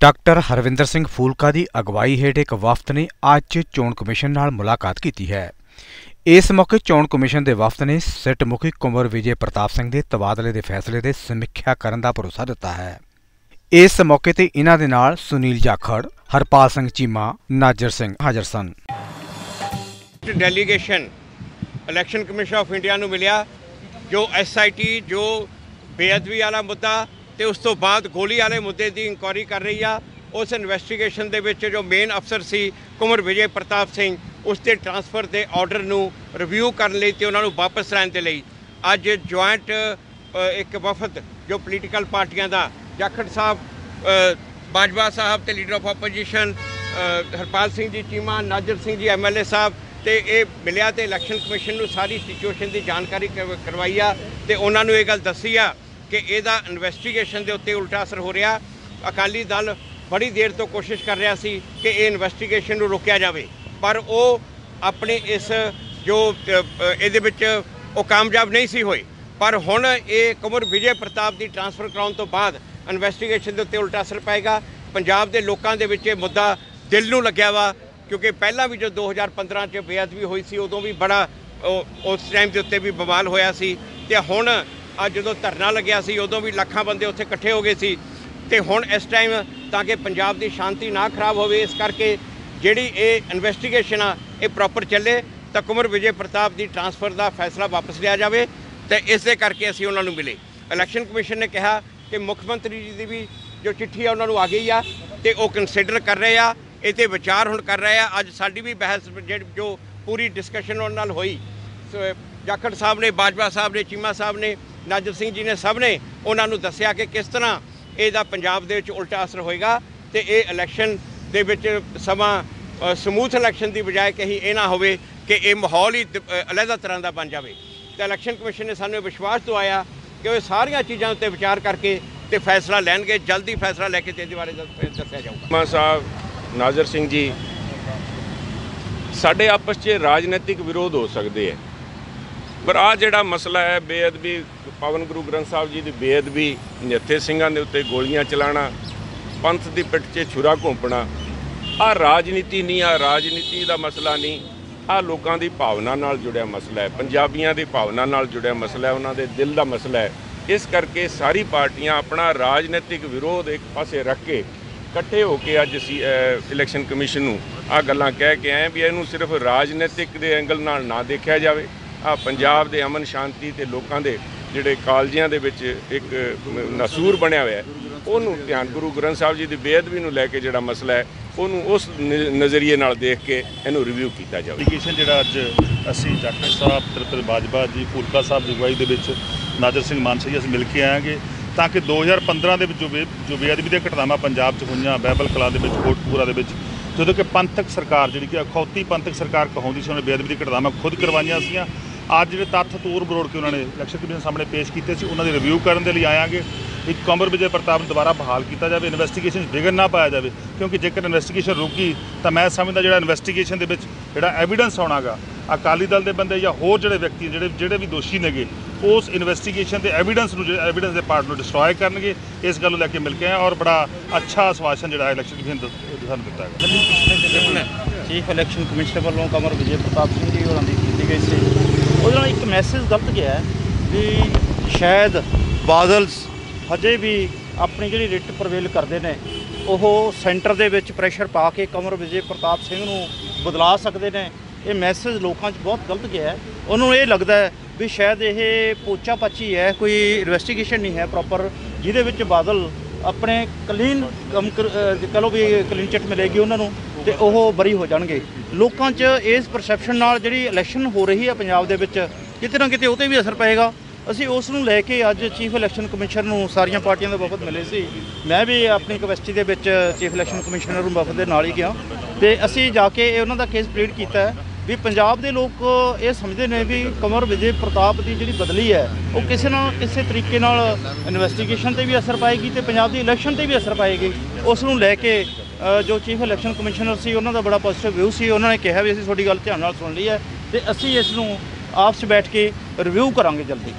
Doctor Harvinder Singh Phoolka ਦੀ ਅਗਵਾਈ ਹੇਠ ਇੱਕ ਵਫਦ ਨੇ ਅੱਜ ਚੋਣ ਕਮਿਸ਼ਨ ਨਾਲ ਮੁਲਾਕਾਤ ਕੀਤੀ ਹੈ। ਇਸ ਮੌਕੇ ਚੋਣ ਕਮਿਸ਼ਨ ਦੇ ਵਫਦ ਨੇ ਸਿੱਟ ਮੁਖੀ ਕੁੰਵਰ ਵਿਜੇ ਪ੍ਰਤਾਪ ਸਿੰਘ ਦੇ ਤਬਾਦਲੇ ਦੇ ਫੈਸਲੇ ਦੀ ਸਮੀਖਿਆ ਕਰਨ ਦਾ ਭਰੋਸਾ ਦਿੱਤਾ ਹੈ। ਇਸ ਮੌਕੇ ਤੇ ਇਹਨਾਂ ਦੇ ਨਾਲ ਸੁਨੀਲ ਜਾਖੜ, ਹਰਪਾਲ ਸਿੰਘ ਚੀਮਾ, ਨਾਜਰ ਸਿੰਘ ਹਾਜ਼ਰ ਸਨ। Delegation election commission of India ਨੂੰ ਮਿਲਿਆ, ਜੋ ਐਸਆਈਟੀ ਜੋ ਬੇਅਦਬੀ ਵਾਲਾ ਮੁੱਦਾ ਤੇ ਉਸ ਤੋਂ ਬਾਅਦ ਗੋਲੀ ਵਾਲੇ ਮੁੱਦੇ ਦੀ ਇਨਕੁਆਇਰੀ ਕਰ ਰਹੀ ਆ। ਉਸ ਇਨਵੈਸਟੀਗੇਸ਼ਨ ਦੇ ਵਿੱਚ ਜੋ ਮੇਨ ਅਫਸਰ ਸੀ, ਕੁਮਰ ਵਿਜੇ ਪ੍ਰਤਾਪ ਸਿੰਘ, ਉਸ ਦੇ ਟਰਾਂਸਫਰ ਦੇ ਆਰਡਰ ਨੂੰ ਰਿਵਿਊ ਕਰਨ ਲਈ ਤੇ ਉਹਨਾਂ ਨੂੰ ਵਾਪਸ ਲੈਣ ਦੇ ਲਈ ਅੱਜ ਜੁਆਇੰਟ ਇੱਕ ਵਫਦ ਜੋ ਪੋਲੀਟੀਕਲ ਪਾਰਟੀਆਂ ਦਾ, ਜਾਖੜ ਸਾਹਿਬ ਬਾਜਵਾ ਸਾਹਿਬ ਤੇ leader of opposition Harpal Singh ji Cheema, Najar Singh ji MLA ਸਾਹਿਬ ਤੇ ਇਹ ਮਿਲਿਆ ਤੇ ਇਲੈਕਸ਼ਨ ਕਮਿਸ਼ਨ ਨੂੰ ਸਾਰੀ ਸਿਚੁਏਸ਼ਨ ਦੀ ਜਾਣਕਾਰੀ ਕਰਵ- ਕਰਵਾਈ ਆ ਤੇ ਉਹਨਾਂ ਨੂੰ ਇਹ ਗੱਲ ਦੱਸੀ ਆ ਕਿ ਇਹਦਾ ਇਨਵੈਸਟੀਗੇਸ਼ਨ ਦੇ ਉੱਤੇ ਉਲਟਾ ਅਸਰ ਹੋ ਰਿਹਾ। ਅਕਾਲੀ ਦਲ ਬੜੀ ਦੇਰ ਤੋਂ ਕੋਸ਼ਿਸ਼ ਕਰ ਰਿਹਾ ਸੀ ਕਿ ਇਹ ਇਨਵੈਸਟੀਗੇਸ਼ਨ ਨੂੰ ਰੋਕਿਆ ਜਾਵੇ। ਪਰ ਉਹ ਆਪਣੇ ਇਸ ਜੋ ਇਹਦੇ ਵਿੱਚ ਉਹ ਕਾਮਯਾਬ ਨਹੀਂ ਸੀ ਹੋਏ। ਪਰ ਹੁਣ ਇਹ ਕੁਮਰ ਵਿਜੇ ਪ੍ਰਤਾਪ ਦੀ ਟਰਾਂਸਫਰ ਕਰਾਉਣ ਤੋਂ ਬਾਅਦ ਇਨਵੈਸਟੀਗੇਸ਼ਨ ਦੇ ਉੱਤੇ ਉਲਟਾ ਅਸਰ ਪਏਗਾ। ਪੰਜਾਬ ਦੇ ਲੋਕਾਂ ਦੇ ਵਿੱਚ ਇਹ ਮੁੱਦਾ ਦਿਲ ਨੂੰ ਲੱਗਿਆ ਵਾ, ਕਿਉਂਕਿ ਪਹਿਲਾਂ ਵੀ ਜੋ 2015 ਚ ਬੇਅਦਬੀ ਹੋਈ ਸੀ, ਉਦੋਂ ਵੀ ਬੜਾ, ਉਹ- ਉਸ ਟਾਈਮ ਦੇ ਉੱਤੇ ਵੀ ਬਵਾਲ ਹੋਇਆ ਸੀ। ਤੇ ਹੁਣ ਅੱਜ ਜਦੋਂ ਧਰਨਾ ਲੱਗਿਆ ਸੀ, ਉਦੋਂ ਵੀ ਲੱਖਾਂ ਬੰਦੇ ਉੱਥੇ ਇਕੱਠੇ ਹੋ ਗਏ ਸੀ। ਤੇ ਹੁਣ ਇਸ ਟਾਈਮ ਤਾਂ ਕਿ ਪੰਜਾਬ ਦੀ ਸ਼ਾਂਤੀ ਨਾ ਖਰਾਬ ਹੋਵੇ, ਇਸ ਕਰਕੇ ਜਿਹੜੀ ਇਹ ਇਨਵੈਸਟੀਗੇਸ਼ਨ ਆ, ਇਹ ਪ੍ਰੋਪਰ ਚੱਲੇ ਤਾਂ ਕੁਮਰ ਵਿਜੇ ਪ੍ਰਤਾਪ ਦੀ ਟਰਾਂਸਫਰ ਦਾ ਫੈਸਲਾ ਵਾਪਸ ਲਿਆ ਜਾਵੇ ਤੇ ਇਸ ਦੇ ਕਰਕੇ ਅਸੀਂ ਉਹਨਾਂ ਨੂੰ ਮਿਲੇ। ਇਲੈਕਸ਼ਨ ਕਮਿਸ਼ਨ ਨੇ ਕਿਹਾ ਕਿ ਮੁੱਖ ਮੰਤਰੀ ਜੀ ਦੀ ਵੀ ਜੋ ਚਿੱਠੀ ਆ, ਉਹਨਾਂ ਨੂੰ ਆ ਗਈ ਆ ਤੇ ਉਹ ਕੰਸੀਡਰ ਕਰ ਰਹੇ ਆ। ਇਹ ਤੇ ਵਿਚਾਰ ਹੁਣ ਕਰ ਰਹੇ ਆ। ਅੱਜ ਸਾਡੀ ਵੀ ਬਹਿਸ ਜਿਹੜੀ ਜੋ ਪੂਰੀ ਡਿਸਕਸ਼ਨ ਉਹਨਾਂ ਨਾਲ ਹੋਈ। ਸੋ, ਜਾਖੜ ਸਾਹਿਬ ਨੇ, ਬਾਜਵਾ ਸਾਹਿਬ ਨੇ, ਚੀਮਾ ਸਾਹਿਬ ਨੇ ਨਾਜਰ ਸਿੰਘ ਜੀ ਨੇ ਸਭ ਨੇ ਉਹਨਾਂ ਨੂੰ ਦੱਸਿਆ ਕਿ ਕਿਸ ਤਰ੍ਹਾਂ ਇਹਦਾ ਪੰਜਾਬ ਦੇ ਵਿੱਚ ਉਲਟਾ ਅਸਰ ਹੋਏਗਾ ਤੇ ਇਹ ਇਲੈਕਸ਼ਨ ਦੇ ਵਿੱਚ ਸਮਾਂ ਸਮੂਥ ਇਲੈਕਸ਼ਨ ਦੀ ਬਜਾਏ ਕਹੀਂ ਇਹ ਨਾ ਹੋਵੇ ਕਿ ਇਹ ਮਾਹੌਲ ਹੀ ਦ- ਅ, ਅਲੱਗਾ ਤਰ੍ਹਾਂ ਦਾ ਬਣ ਜਾਵੇ। ਤੇ ਇਲੈਕਸ਼ਨ ਕਮਿਸ਼ਨ ਨੇ ਸਾਨੂੰ ਇਹ ਵਿਸ਼ਵਾਸ ਦਵਾਇਆ ਕਿ ਉਹ ਇਹ ਸਾਰੀਆਂ ਚੀਜ਼ਾਂ ਉੱਤੇ ਵਿਚਾਰ ਕਰਕੇ ਤੇ ਫੈਸਲਾ ਲੈਣਗੇ ਜਲਦੀ ਫੈਸਲਾ ਲੈ ਕੇ ਤੇ ਇਹਦੇ ਬਾਰੇ ਦੱਸਿਆ ਜਾਊਗਾ। ਮਾਨ ਸਾਹਿਬ ਨਾਜ਼ਰ ਸਿੰਘ ਜੀ ਸਾਡੇ ਆਪਸ 'ਚ ਰਾਜਨੀਤਿਕ ਵਿਰੋਧ ਹੋ ਸਕਦੇ ਹੈ। ਪਰ ਆ ਜਿਹੜਾ ਮਸਲਾ ਹੈ, ਬੇਅਦਬੀ, ਪਵਨ ਗੁਰੂ ਗ੍ਰੰਥ ਸਾਹਿਬ ਜੀ ਦੀ ਬੇਅਦਬੀ, ਨਿਹੱਥੇ ਸਿੰਘਾਂ ਦੇ ਉੱਤੇ ਗੋਲੀਆਂ ਚਲਾਣਾ, ਪੰਥ ਦੀ ਪਿੱਠ 'ਚ ਛੁਰਾ ਘੋਂਪਣਾ ਆ ਰਾਜਨੀਤੀ ਨਹੀਂ ਆ ਰਾਜਨੀਤੀ ਦਾ ਮਸਲਾ ਨਹੀਂ ਆ ਲੋਕਾਂ ਦੀ ਭਾਵਨਾ ਨਾਲ ਜੁੜਿਆ ਮਸਲਾ ਹੈ, ਪੰਜਾਬੀਆਂ ਦੀ ਭਾਵਨਾ ਨਾਲ ਜੁੜਿਆ ਮਸਲਾ ਹੈ, ਉਹਨਾਂ ਦੇ ਦਿਲ ਦਾ ਮਸਲਾ ਹੈ। ਇਸ ਕਰਕੇ ਸਾਰੀ ਪਾਰਟੀਆਂ ਆਪਣਾ ਰਾਜਨੀਤਿਕ ਵਿਰੋਧ ਇੱਕ ਪਾਸੇ ਰੱਖ ਕੇ ਇਕੱਠੇ ਹੋ ਕੇ ਅੱਜ ਅਸੀਂ ਇਲੈਕਸ਼ਨ ਕਮਿਸ਼ਨ ਨੂੰ ਆ ਗੱਲਾਂ ਕਹਿ ਕੇ ਆਏ ਵੀ ਇਹਨੂੰ ਸਿਰਫ ਰਾਜਨੀਤਿਕ ਦੇ ਐਂਗਲ ਨਾਲ ਨਾ ਦੇਖਿਆ ਜਾਵੇ। ਆ ਪੰਜਾਬ ਦੇ ਅਮਨ ਸ਼ਾਂਤੀ ਤੇ ਲੋਕਾਂ ਦੇ ਜਿਹੜੇ ਕਾਲਜਿਆਂ ਦੇ ਵਿੱਚ ਇੱਕ ਨਸੂਰ ਬਣਿਆ ਹੋਇਆ ਉਹਨੂੰ ਧਿਆਨ, ਗੁਰੂ ਗ੍ਰੰਥ ਸਾਹਿਬ ਜੀ ਦੀ ਬੇਅਦਬੀ ਨੂੰ ਲੈ ਕੇ ਜਿਹੜਾ ਮਸਲਾ ਹੈ, ਉਹਨੂੰ ਉਸ ਨਜ਼ਰੀਏ ਨਾਲ ਦੇਖ ਕੇ ਇਹਨੂੰ ਰਿਵਿਊ ਕੀਤਾ ਜਾਵੇ। ਐਪਲੀਕੇਸ਼ਨ ਜਿਹੜਾ ਅੱਜ ਅਸੀਂ ਜਾਖੜ ਸਾਹਿਬ, ਤ੍ਰਿਪਤ ਬਾਜਵਾ ਜੀ, ਫੂਲਕਾ ਸਾਹਿਬ ਦੀ ਅਗਵਾਈ ਦੇ ਵਿੱਚ ਨਾਦਰ ਸਿੰਘ ਮਾਨਸਾ ਜੀ ਅਸੀਂ ਮਿਲ ਕੇ ਆਵਾਂਗੇ ਤਾਂ ਕਿ 2015 ਦੇ ਵਿੱਚ ਜੋ ਬੇ, ਜੋ ਬੇਅਦਬੀ ਦੀਆਂ ਘਟਨਾਵਾਂ ਪੰਜਾਬ 'ਚ ਹੋਈਆਂ, ਬਹਿਬਲ ਕਲਾ ਦੇ ਵਿੱਚ, ਕੋਟਪੂਰਾ ਦੇ ਵਿੱਚ, ਜਦੋਂ ਕਿ ਪੰਥਕ ਸਰਕਾਰ ਜਿਹੜੀ ਕਿ ਅਖੌਤੀ ਪੰਥਕ ਸਰਕਾਰ ਕਹਾਉਂਦੀ ਸੀ, ਉਹਨੇ ਬੇਅਦਬੀ ਦੀਆਂ ਘਟਨਾਵਾਂ ਖੁਦ ਕਰਵਾਈਆਂ ਸੀਆਂ ਅੱਜ ਜਿਹੜੇ ਤੱਥ ਤੋੜ ਬਰੋੜ ਕੇ ਉਹਨਾਂ ਨੇ ਇਲੈਕਸ਼ਨ ਕਮਿਸ਼ਨ ਸਾਹਮਣੇ ਪੇਸ਼ ਕੀਤੇ ਸੀ ਉਹਨਾਂ ਦੀ ਰਿਵਿਊ ਕਰਨ ਦੇ ਲਈ ਆਵਾਂਗੇ ਇੱਕ ਕਮਰ ਵਿਜੇ ਪ੍ਰਤਾਪ ਨੂੰ ਦੁਬਾਰਾ ਬਹਾਲ ਕੀਤਾ ਜਾਵੇ ਇਨਵੈਸਟੀਗੇਸ਼ਨ 'ਚ ਵਿਘਨ ਨਾ ਪਾਇਆ ਜਾਵੇ ਕਿਉਂਕਿ ਜੇਕਰ ਇਨਵੈਸਟੀਗੇਸ਼ਨ ਰੁਕੀ ਤਾਂ ਮੈਂ ਸਮਝਦਾ ਜਿਹੜਾ ਇਨਵੈਸਟੀਗੇਸ਼ਨ ਦੇ ਵਿੱਚ ਜਿਹੜਾ ਐਵੀਡੈਂਸ ਆਉਣਾਗਾ ਅਕਾਲੀ ਦਲ ਦੇ ਬੰਦੇ ਜਾਂ ਹੋਰ ਜਿਹੜੇ ਵਿਅਕਤੀ ਜਿਹੜੇ ਜਿਹੜੇ ਵੀ ਦੋਸ਼ੀ ਨੇਗੇ ਉਸ ਇਨਵੈਸਟੀਗੇਸ਼ਨ ਦੇ ਐਵੀਡੈਂਸ ਨੂੰ ਜਿਹੜੇ ਐਵੀਡੈਂਸ ਦੇ ਪਾਰਟ ਨੂੰ ਡਿਸਟਰੋਏ ਕਰਨਗੇ। ਇਸ ਗੱਲ ਨੂੰ ਲੈ ਕੇ ਮਿਲ ਕੇ ਆਏ ਔਰ ਬੜਾ ਅੱਛਾ ਆਸ਼ਵਾਸਨ ਜਿਹੜਾ ਇਲੈਕਸ਼ਨ ਕਮਿਸ਼ਨ ਸਾਨੂੰ ਦਿੱਤਾ ਹੈ ਚੀਫ ਇਲੈਕਸ਼ਨ ਕਮਿਸ਼ਨਰ ਵੱਲੋਂ ਕਮਰ ਵਿਜੇ ਪ੍ਰਤਾਪ ਸਿੰਘ ਜੀ ਹੋਰਾਂ ਦੀ ਕੀਤੀ ਗਈ ਸੀ। ਉਹਦੇ ਨਾਲ ਇੱਕ ਮੈਸੇਜ ਗਲਤ ਗਿਆ ਹੈ ਵੀ ਸ਼ਾਇਦ ਬਾਦਲਸ ਹਜੇ ਵੀ ਆਪਣੀ ਜਿਹੜੀ ਰਿਟ ਪ੍ਰਵੇਲ ਕਰਦੇ ਨੇ, ਉਹ ਸੈਂਟਰ ਦੇ ਵਿੱਚ ਪ੍ਰੈਸ਼ਰ ਪਾ ਕੇ ਕਮਰ ਵਿਜੇ ਪ੍ਰਤਾਪ ਸਿੰਘ ਨੂੰ ਬਦਲਾ ਸਕਦੇ ਨੇ। ਇਹ ਮੈਸੇਜ ਲੋਕਾਂ 'ਚ ਬਹੁਤ ਗਲਤ ਗਿਆ ਹੈ। ਉਹਨੂੰ ਇਹ ਲੱਗਦਾ ਵੀ ਸ਼ਾਇਦ ਇਹ ਪੋਚਾ ਪਾਚੀ ਹੈ, ਕੋਈ ਇਨਵੈਸਟੀਗੇਸ਼ਨ ਨਹੀਂ ਹੈ ਪ੍ਰੋਪਰ ਜਿਹਦੇ ਵਿੱਚ ਬਾਦਲ ਆਪਣੇ ਕਲੀਨ ਕੰਮ ਕਰ- ਕਹ ਲਓ ਵੀ ਕਲੀਨ ਚਿੱਟ ਮਿਲੇਗੀ ਉਹਨਾਂ ਨੂੰ। ਤੇ ਉਹ ਬਰੀ ਹੋ ਜਾਣਗੇ। ਲੋਕਾਂ 'ਚ ਇਸ ਪਰਸੈਪਸ਼ਨ ਨਾਲ ਜਿਹੜੀ ਇਲੈਕਸ਼ਨ ਹੋ ਰਹੀ ਹੈ ਪੰਜਾਬ ਦੇ ਵਿੱਚ, ਕਿਤੇ ਨਾ ਕਿਤੇ ਉਹ 'ਤੇ ਵੀ ਅਸਰ ਪਏਗਾ। ਅਸੀਂ ਉਸ ਨੂੰ ਲੈ ਕੇ ਅੱਜ ਚੀਫ ਇਲੈਕਸ਼ਨ ਕਮਿਸ਼ਨਰ ਨੂੰ ਸਾਰੀਆਂ ਪਾਰਟੀਆਂ ਦੇ ਵਫਦ ਮਿਲੇ ਸੀ। ਮੈਂ ਵੀ ਆਪਣੀ ਕਪੈਸਿਟੀ ਦੇ ਵਿੱਚ ਚੀਫ ਇਲੈਕਸ਼ਨ ਕਮਿਸ਼ਨਰ ਨੂੰ ਵਫਦ ਦੇ ਨਾਲ ਹੀ ਗਿਆ। ਤੇ ਅਸੀਂ ਜਾ ਕੇ ਇਹ ਉਹਨਾਂ ਦਾ ਕੇਸ ਪਲੀਟ ਕੀਤਾ ਹੈ। ਵੀ ਪੰਜਾਬ ਦੇ ਲੋਕ ਇਹ ਸਮਝਦੇ ਨੇ ਵੀ ਕਮਰ ਵਿਜੇ ਪ੍ਰਤਾਪ ਦੀ ਜਿਹੜੀ ਬਦਲੀ ਹੈ, ਉਹ ਕਿਸੇ ਨਾਲ ਕਿਸੇ ਤਰੀਕੇ ਨਾਲ ਇਨਵੈਸਟੀਗੇਸ਼ਨ ਤੇ ਵੀ ਅਸਰ ਪਾਏਗੀ ਤੇ ਪੰਜਾਬ ਦੀ ਇਲੈਕਸ਼ਨ ਤੇ ਵੀ ਅਸਰ ਪਾਏਗੀ। ਉਸ ਨੂੰ ਲੈ ਕੇ ਜੋ ਚੀਫ ਇਲੈਕਸ਼ਨ ਕਮਿਸ਼ਨਰ ਸੀ, ਉਹਨਾਂ ਦਾ ਬੜਾ ਪੋਜ਼ਿਟਿਵ ਵਿਊ ਸੀ। ਉਹਨਾਂ ਨੇ ਕਿਹਾ ਵੀ ਅਸੀਂ ਤੁਹਾਡੀ ਗੱਲ ਧਿਆਨ ਨਾਲ ਸੁਣ ਲਈ ਹੈ ਤੇ ਅਸੀਂ ਇਸ ਨੂੰ ਆਪਸ 'ਚ ਬੈਠ ਕੇ ਰਿਵਿਊ ਕਰਾਂਗੇ ਜਲਦੀ।